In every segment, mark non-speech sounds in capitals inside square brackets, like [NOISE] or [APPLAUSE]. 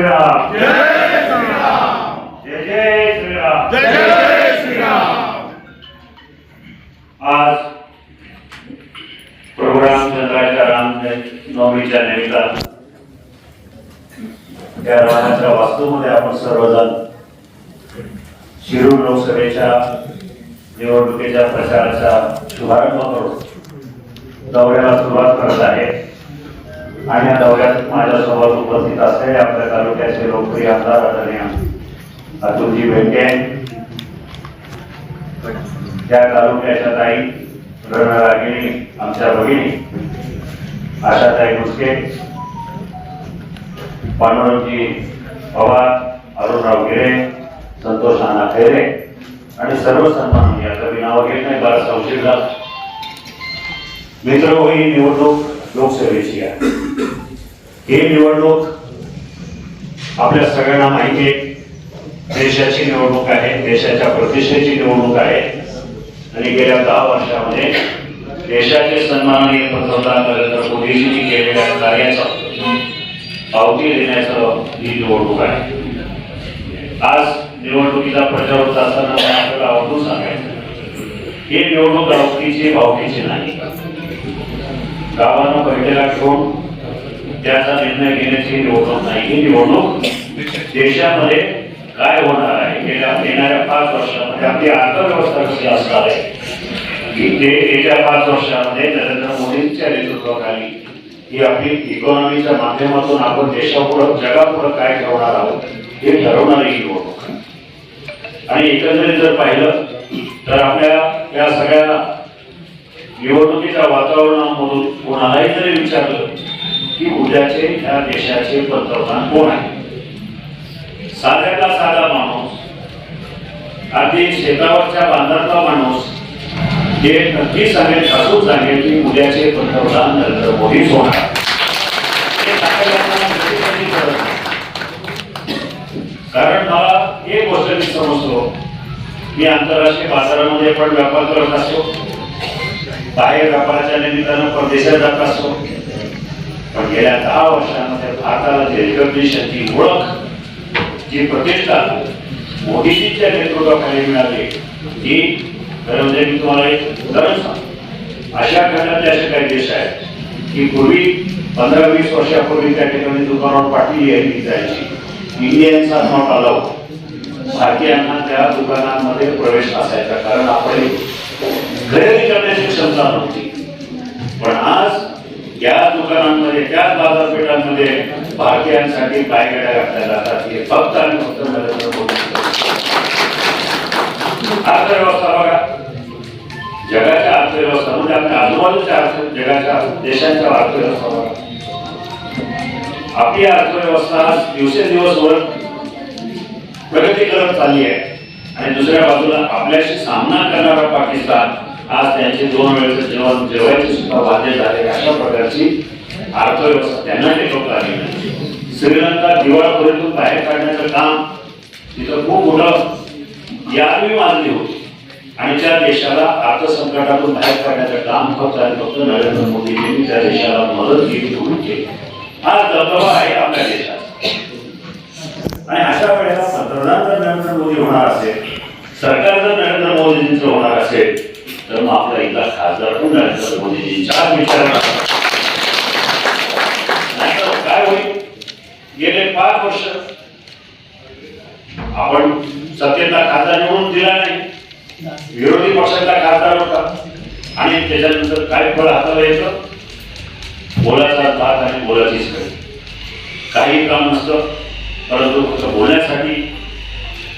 श्रीराम। जय श्रीराम। जय जय श्रीराम। जय जय श्रीराम। आज प्रभू रामचंद्राच्या राम नवमीच्या निमित्तानं त्या रामाच्या वास्तूमध्ये आपण सर्वजण शिरूर लोकसभेच्या निवडणुकीच्या प्रचाराचा शुभारंभ करून दौऱ्याला सुरुवात करत आहे. आणि या दौऱ्यात माझ्यासोबत उपस्थित असलेले आपल्या तालुक्याचे लोकप्रिय आमदार आदरणीय अतुलजी भेटे त्या तालुक्याच्या ताई रणरागिणी आमच्या भगिनी आशाताई मुस्के पांडुरंगजी पवार अरुणराव गिरे संतोष नाना खैरे आणि सर्व सन्मान याचं मी नाव घेत नाही बराचसा उशीर मित्र ही निवडणूक लोकसेवेची आहे. ही निवडणूक आपल्या सगळ्यांना माहिती आहे. देशाची निवडणूक आहे देशाच्या प्रतिष्ठेची निवडणूक आहे. आणि गेल्या दहा वर्षामध्ये देशाचे सन्माननीय पंतप्रधान नरेंद्र मोदीजींनी केलेल्या कार्याचं पावती देण्याचं ही निवडणूक आहे. आज निवडणुकीचा प्रचार होत असताना मला आपल्याला आवडून सांगायचं ही निवडणूक गावकीची पावतीची नाही. गावानं बैठका ठेवून त्याचा निर्णय घेण्याची निवडणूक नाही. ही निवडणूक देशामध्ये काय होणार आहे? गेल्या येणाऱ्या पाच वर्षामध्ये आपली अर्थव्यवस्था कशी असणार आहे? की ते येत्या पाच वर्षामध्ये नरेंद्र मोदींच्या नेतृत्वाखाली ही आपली इकॉनॉमीच्या माध्यमातून आपण देशापुढं जगापुढं काय ठेवणार आहोत हे ठरवणारी ही निवडणूक आणि एकंदरीत जर पाहिलं तर आपल्या या सगळ्या निवडणुकीच्या वातावरणामधून कोणालाही जरी विचारलं की उद्याचे या देशाचे पंतप्रधान कोण आहे साध्याचा साधा माणूस अगदी शेतावरच्या बांधातला माणूस हे नक्की सांगेल ठासून सांगेल की उद्याचे पंतप्रधान नरेंद्र मोदीच होणार कारण मला एक गोष्ट मी समजतो मी आंतरराष्ट्रीय बाजारामध्ये पण व्यापार करत असतो. बाहेर व्यापाराच्या निमित्तानं परदेशात जात असतो. पण गेल्या दहा वर्षांमध्ये भारताला जे रिकग्निशन ओळख जी प्रतिष्ठा मोदीजीच्या नेतृत्वाखाली मिळाली ती खरं म्हणजे मी तुम्हाला एक उदाहरण सांगतो. अशा खंडातले असे काही देश आहेत की पूर्वी पंधरा वीस वर्षापूर्वी त्या ठिकाणी दुकानावर पाठी यायची जायची. इंडियनचा नॉट अलाउड भारतीयांना त्या दुकानांमध्ये प्रवेश असायचा कारण आपण खरेदी करण्याची क्षमता नव्हती. पण आज या दुकानांमध्ये त्याच बाजारपेठांमध्ये भारतीयांसाठी काय घातल्या जातात हे फक्त आणि फक्त नरेंद्र मोदी. अर्थव्यवस्था बघा. जगाच्या अर्थव्यवस्था म्हणजे आपल्या आजूबाजूच्या जगाच्या देशांच्या अर्थव्यवस्था बघा. आपली अर्थव्यवस्था दिवसेंदिवस वर प्रगती करत चालली आहे. आणि दुसऱ्या बाजूला आपल्याशी सामना करणारा पाकिस्तान आज त्यांचे दोन वेळेचं जेवण जेवायची सुद्धा बाध्य झाले अशा प्रकारची अर्थव्यवस्था त्यांना टेकवता आली नाही श्रीलंका दिवाळखोरीतून बाहेर काढण्याचं काम तिथं खूप मोठं यावेळी मानली होती. आणि त्या देशाला अर्थसंकटातून बाहेर काढण्याचं काम फक्त आणि फक्त नरेंद्र मोदी यांनी त्या देशाला मदत केली म्हणून केली. हा दबदबा आहे आपल्या देशात. आणि अशा वेळेला पंतप्रधान जर नरेंद्र मोदी होणार असेल सरकार जर नरेंद्र मोदींचं होणार असेल तर मग आपला इथला खासदार पण नरेंद्र मोदीजींच्या विचार काय होईल? गेले पाच वर्ष. आपण सत्तेतला खासदार निवडून दिला नाही. विरोधी पक्षातला खासदार होता. आणि त्याच्यानंतर काय फळ हाताला येतं? बोलाचा भात आणि बोलाचीच कळी काही काम नसतं. परंतु फक्त बोलण्यासाठी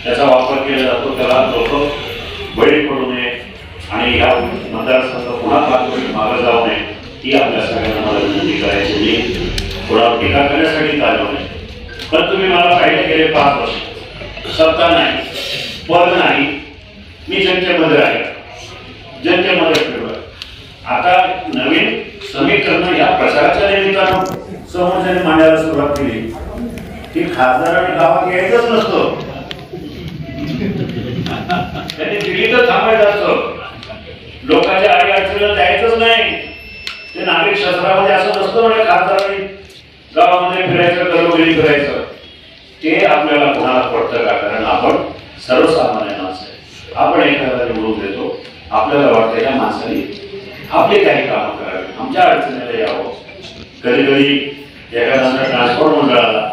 त्याचा वापर केला जातो. त्याला लोक बळी पडू नये. आणि या मतदारसंघ पुन्हा पाच मागे जाऊ नये ही आपल्या सगळ्यांना मला विनंती करायची मी कोणावर टीका करण्यासाठी चाललो नाही पण तुम्ही मला पाहिजे गेले पाच वर्ष. सत्ता नाही पद नाही मी जनतेमध्ये आहे. जनतेमध्ये फिरलो आता नवीन समीकरण या प्रचाराच्या निमित्तानं समोरच्याने मांडायला सुरुवात केली. की खासदार आणि गावात यायचंच नसतं. [LAUGHS] त्यांनी दिल्लीतच थांबायचं असतं. लोकांच्या आडी अडचणीला जायचंच नाही. ते नागरिक शास्त्रामध्ये असं नसतं म्हणजे खासदारांनी गावामध्ये फिरायचं घरोघरी फिरायचं. ते आपल्याला कोणाला पडतं का? कारण आपण सर्वसामान्य माणसं आहे. आपण एखाद्याला निवडून देतो. आपल्याला वाटतं या माणसाने आपले काही कामं करावे. आमच्या अडचणीला यावं. कधी कधी एखादा ट्रान्सपोर्ट मंडळाला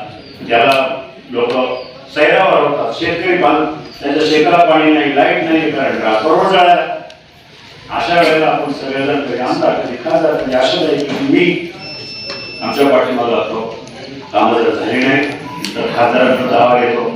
त्याला लोक सैरावर होतात शेतकरी पाणी त्यांच्या शेताला पाणी नाही लाइट नाही कारण ट्रान्सपोर्ट मंडळाला अशा वेळेला आपण सगळेजण कधी आमदार कधी खासदार कधी असं नाही की मी आमच्या पाठीमागे जातो कामं जर झाली नाही तर खासदारांना दावा घेतो.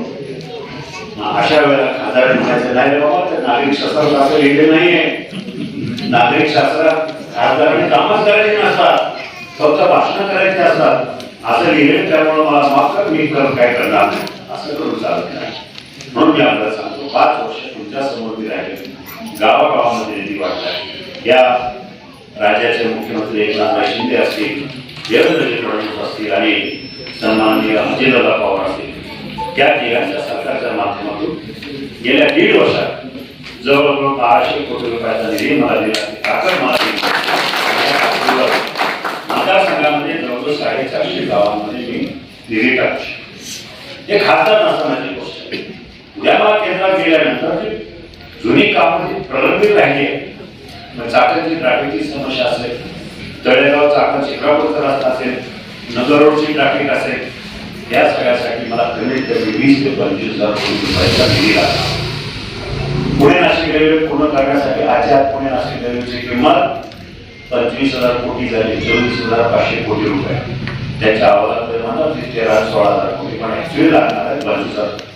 अशा वेळेला खासदार म्हणायचं नाही बाबा तर नागरिक शास्त्रात असं लिहिलं नाहीये. नागरिक शास्त्रात खासदारांनी कामच करायची नसतात फक्त भाषण करायची असतात. असं लिहिलं त्यामुळे मला माफ कर मी कर काय करणार नाही. असं करून चालत नाही. म्हणून मी आपल्याला सांगतो पाच वर्ष तुमच्यासमोर मी राहिले गावागावामध्ये निधी वाटलाय या राज्याचे मुख्यमंत्री एकनाथ शिंदे असतील देवेंद्रजी फडणवीस असतील आणि सन्माननीय अजितदादा पवार असतील त्या तिघांच्या सरकारच्या माध्यमातून गेल्या दीड वर्षात जवळजवळ बाराशे कोटी रुपयाचा निधी मला दिला. काकड मला मतदारसंघामध्ये जवळजवळ साडेचारशे गावांमध्ये मी निधी टाकू शकतो हे खासदार नसतानाची गोष्ट. उद्या मला केंद्रात गेल्यानंतर जुनी कामं म्हणजे प्रलंबित राहिली. आहे मग चाकणची ट्रॅफिकची समस्या असेल तळेगाव चाकण शिक्रापूरचा रस्ता असेल नगर रोडची ट्रॅफिक असेल या सगळ्यासाठी मला कमीत कमी वीस ते पंचवीस हजार कोटी रुपयाचा निधी लागला. पुणे नाशिक रेल्वे पूर्ण करण्यासाठी आजच्या पुणे नाशिक रेल्वेची किंमत पंचवीस हजार कोटी झाली चोवीस हजार पाचशे कोटी रुपये. त्याच्या आवाजात तेरा सोळा हजार कोटी पण ऍक्च्युअली लागणार आहे पंचवीस हजार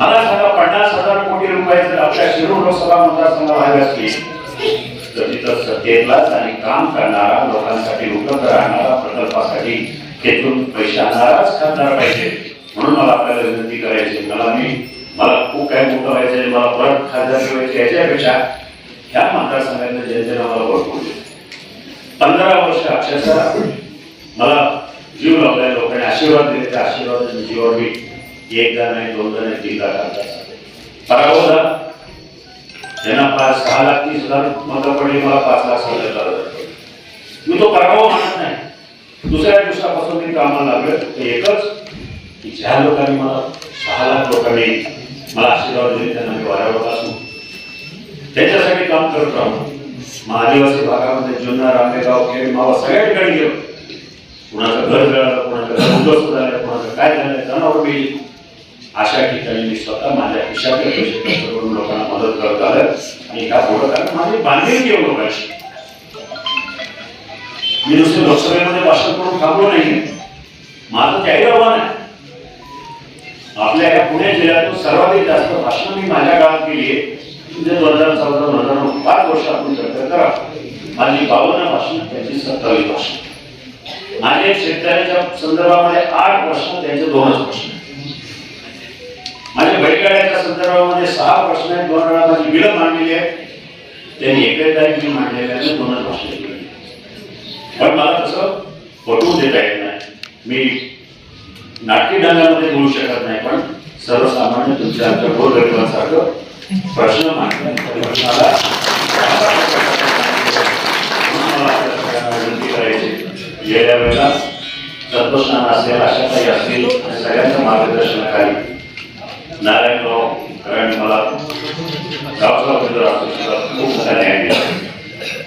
मला सांगा पन्नास हजार कोटी रुपयाचे आपल्या शिरूर लोकसभा मतदारसंघ व्हावे असतील तर तिथं सत्तेतलाच आणि काम करणारा लोकांसाठी उपलब्ध राहणारा प्रकल्पासाठी तेथून पैसे आणणाराच खासदार पाहिजे. म्हणून मला आपल्याला विनंती करायची मला मी मला खूप काय मोठं व्हायचं मला परत खासदार ठेवायचे याच्यापेक्षा ह्या मतदारसंघातल्या जनतेला मला भरपूर पंधरा वर्ष अक्षरशः मला जीव लावलाय लोकांनी. आशीर्वाद दिले त्या आशीर्वादाच्या जीवावर मी एकदा नाही दोनदा नाही तीनदा टाकला पराभव झाला. त्यांना पाच सहा लाख तीस हजार मतं मला पाच लाख सहा लाख मी तो पराभव मानत नाही. दुसऱ्या दिवसापासून मी कामाला लागलो ते एकच. की ज्या लोकांनी मला सहा लाख लोकांनी मला आशीर्वाद दिले त्यांना मी वाऱ्यावर असू त्यांच्यासाठी काम करत राहू मग आदिवासी भागामध्ये जुन्नर आंबेगाव खेड मावा सगळ्या ठिकाणी गेलो. कुणाचं घर जळालं कुणाचं झालं कुणाचं काय झालं जनावर मिळेल. अशा ठिकाणी मी स्वतः माझ्या खिशातील पैसे करून लोकांना मदत करत आलं. आणि ह्या बोलत आलं माझी बांधील घेऊ पाहिजे मी नुसतं लोकसभेमध्ये भाषण करून थांबलो नाही. माझं त्याही आव्हान आहे. आपल्या या पुणे जिल्ह्यातून सर्वाधिक जास्त भाषण मी माझ्या काळात केली आहे म्हणजे दोन हजार चौदा दोन हजार नऊ पाच वर्ष आपण चर्चा करा. माझी बावन्न भाषण त्यांची सत्तावीस भाषण. माझे शेतकऱ्याच्या संदर्भामध्ये आठ वर्ष त्यांचे दोनच प्रश्न माझ्या बैलगाड्याच्या संदर्भामध्ये सहा प्रश्न आहेत. दोन वेळा माझी बिलं मांडलेली आहेत. त्यांनी एकही तारीख मी मांडलेल्या आहे दोनच भाषण केली पण मला तसं पटवून देता येत नाही. मी नाट्य ढंगामध्ये बोलू शकत नाही पण सर्वसामान्य तुमच्या आमच्या गोरगरिबांसारखं प्रश्न मांडला प्रश्नाला विनंती करायची. गेल्या वेळेला तत्वज्ञान असेल अशा काही असतील सगळ्यांच्या मार्गदर्शनाखाली नारायणराव कारण मला गावचा उमेदवार सुद्धा खूप मोठा न्याय दिला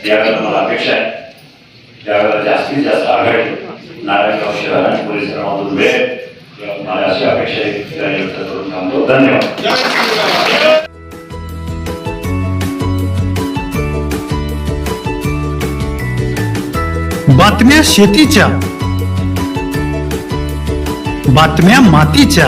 यावेळेला मला अपेक्षा आहे. त्यावेळेला जास्तीत जास्त आघाडी नारायणगाव शहर आणि परिसरामधून मिळेल मला अशी अपेक्षा आहे. की व्यक्त करून थांबतो धन्यवाद. बातम्या शेतीच्या बातम्या मातीच्या